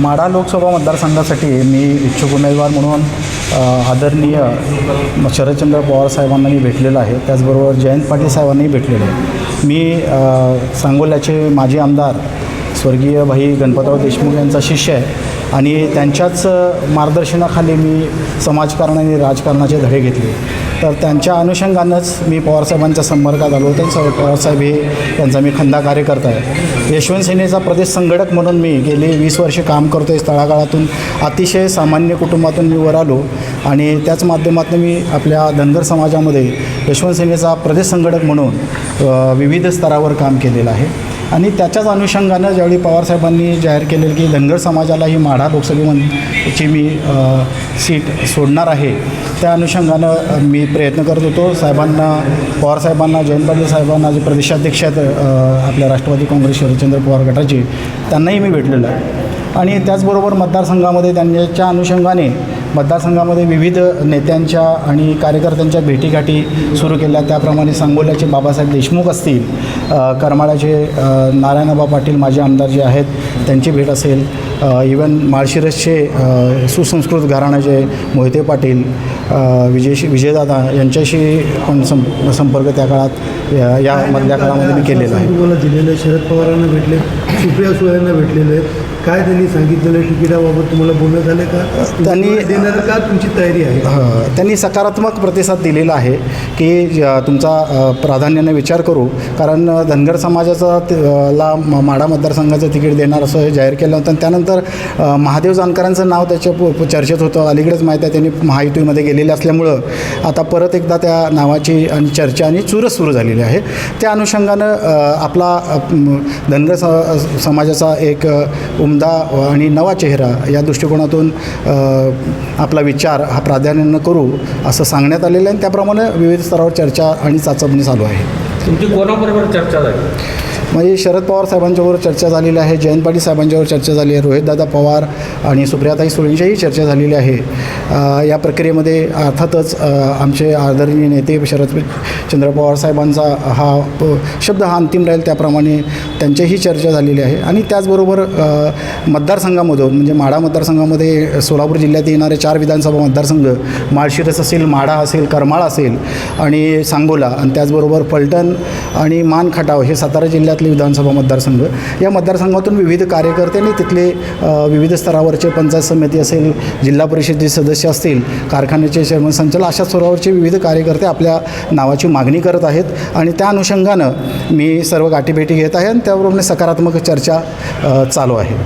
माढा लोकसभा मतदारसंघासाठी मी इच्छुक उमेदवार म्हणून आदरणीय शरदचंद्र पवार साहेबांना मी भेटलेलो आहे. त्याचबरोबर जयंत पाटील साहेबांनाही भेटलेलो आहे. मी सांगोल्याचे माजी आमदार स्वर्गीय भाई गणपतराव देशमुख यांचा शिष्य आहे आणि त्यांच्याच मार्गदर्शनाखाली मी समाजकारण आणि राजकारणाचे धडे घेतले. तर त्यांच्या अनुषंगानंच मी पवारसाहेबांच्या संपर्कात आलो त्यांचं पवारसाहेब हे त्यांचा मी खंदा कार्यकर्ता आहे. यशवंत सेनेचा प्रदेश संघटक म्हणून मी गेली वीस वर्षे काम करतो आहे तळागाळातून अतिशय सामान्य कुटुंबातून मी वर आलो आणि त्याच माध्यमातून मी आपल्या धनगर समाजामध्ये यशवंत सेनेचा प्रदेश संघटक म्हणून विविध स्तरावर काम केलेलं आहे. आणि त्याच्याच अनुषंगानं ज्यावेळी पवारसाहेबांनी जाहीर केलेलं की धनगर समाजाला ही माढा लोकसभेची मी सीट सोडणार आहे त्या अनुषंगानं मी प्रयत्न करत होतो. साहेबांना पवारसाहेबांना जयंत पाटील साहेबांना जे प्रदेशाध्यक्ष आहेत आपल्या राष्ट्रवादी काँग्रेस शरदचंद्र पवार गटाचे त्यांनाही मी भेटलेलं. आहे आणि त्याचबरोबर मतदारसंघामध्ये त्यांच्या अनुषंगाने मतदारसंघामध्ये विविध नेत्यांच्या आणि कार्यकर्त्यांच्या भेटीगाठी सुरू केल्या. त्याप्रमाणे सांगोल्याचे बाबासाहेब देशमुख असतील करमाळ्याचे नारायणबा पाटील माजी आमदार जे आहेत त्यांची भेट असेल. इवन माळशिरसचे सुसंस्कृत घराण्याचे मोहिते पाटील अ, विजयशी विजयदादा यांच्याशी पण सं संपर्क त्या काळात या- मधल्या काळामध्ये मी केलेला आहे. तुम्हाला दिलेलं आहे शरद पवारांना भेटले सुप्रिया सुळेंना भेटलेले आहेत काय त्यांनी सांगितलेलं आहे तिकिटाबाबत तुम्हाला बोलणं झालं का? त्यांनी- देणार का? तुमची तयारी आहे. हं, त्यांनी सकारात्मक प्रतिसाद दिलेला आहे की तुमचा प्राधान्याने विचार करू कारण धनगर समाजाचा ला म- माढा मतदारसंघाचं तिकीट देणार असं हे जाहीर केलं होतं आणि त्यानंतर महादेव जानकरांचं नाव त्याच्या चर्चेत होतं. अलीकडेच माहीत आहे त्यांनी महायुतीमध्ये गेलेले असल्यामुळं आता परत एकदा त्या नावाची आणि चर्चा आणि चुरस सुरू झालेली आहे. त्या अनुषंगानं आपला धनगर स- समाजाचा एक उमदा आणि नवा चेहरा या दृष्टिकोनातून आपला विचार हा प्राधान्यानं करू असं सांगण्यात आलेलं आहे. आणि त्याप्रमाणे विविध स्तरावर चर्चा आणि चाचपणी चालू आहे. तुमची कोणाबरोबर चर्चा झाली? म्हणजे शरद पवार साहेबांच्याबरोबर चर्चा झालेली आहे जयंत पाटील साहेबांच्यावर चर्चा झाली आहे रोहितदादा पवार आणि सुप्रियाताई सुळेंच्याही चर्चा झालेली आहे. या प्रक्रियेमध्ये अर्थातच आमचे आदरणीय नेते शरद चंद्र पवार साहेबांचा हा शब्द हा अंतिम राहील त्याप्रमाणे त्यांच्याही चर्चा झालेली आहे. आणि त्याचबरोबर मतदारसंघामधून म्हणजे माढा मतदारसंघामध्ये सोलापूर जिल्ह्यात येणारे चार विधानसभा मतदारसंघ माळशिरस असेल माढा असेल करमाळ असेल आणि सांगोला आणि त्याचबरोबर पलटण आणि मान खटाव हे सातारा जिल्ह्यातले विधानसभा मतदारसंघ. या मतदारसंघातून विविध कार्यकर्ते आणि तिथले विविध स्तरावरचे पंचायत समिती असेल जिल्हा परिषदेचे सदस्य असतील कारखान्याचे चेअरमन संचालक अशा स्तरावरचे विविध कार्यकर्ते आपल्या नावाची मागणी करत आहेत. आणि त्या अनुषंगानं मी सर्व गाठीभेटी घेत आहे. त्यावरून त्याबरोबर सकारात्मक चर्चा चालू आहे.